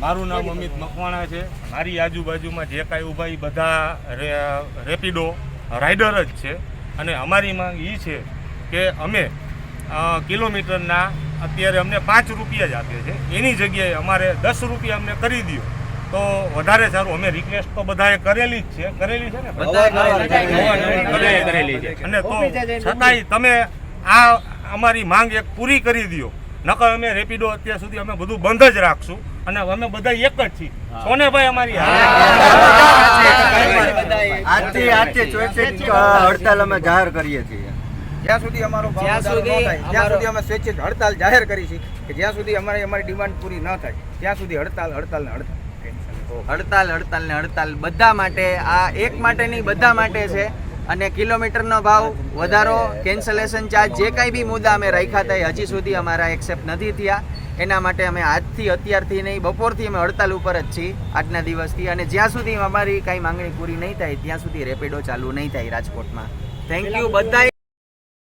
મારું નામ અમિત મકવાણા છે. મારી આજુબાજુમાં જે કાંઈ ઊભા એ બધા રે- રેપિડો રાઇડર જ છે. અને અમારી માંગ એ છે કે અમે કિલોમીટરના અત્યારે અમને પાંચ રૂપિયા જ આપીએ છે એની જગ્યાએ અમારે દસ રૂપિયા અમને કરી દો તો વધારે સારું અમે રિક્વેસ્ટ તો બધાએ કરેલી જ છે. કરેલી છે ને? કરેલી છે. અને તો છતાંય તમે આ અમારી માંગ એક પૂરી કરી દો નકર અમે રેપિડો અત્યાર સુધી અમે બધું બંધ જ રાખશું અને અમે બધા એક જ છીએ. અમારી આજથી આજથી ચોવીસ હડતાલ અમે જાહેર કરીએ છીએ. જ્યાં સુધી અમારો જ્યાં સુધી જ્યાં સુધી અમે સ્વૈચ્છિક હડતાલ જાહેર કરી છે કે જ્યાં સુધી અમારી અમારી ડિમાન્ડ પૂરી ન થાય ત્યાં સુધી હડતાલ હડતાલ ને હડતાલ. હડતાલ હડતાલ ને હડતાલ બધા માટે આ એક માટે નહીં બધા માટે છે. અને કિલોમીટરનો ભાવ વધારો કેન્સલેશન ચાર્જ જે કાંઈ બી મુદ્દા અમે રાખ્યા હતા હજી સુધી અમારા એક્સેપ્ટ નથી થયા. એના માટે અમે આજથી, અત્યારથી નહીં, બપોરથી અમે હડતાલ ઉપર જ છીએ આજના દિવસથી. અને જ્યાં સુધી અમારી કાંઈ માંગણી પૂરી નહીં થાય, ત્યાં સુધી રેપિડો ચાલુ નહીં થાય રાજકોટમાં. થેન્ક યુ બધાય.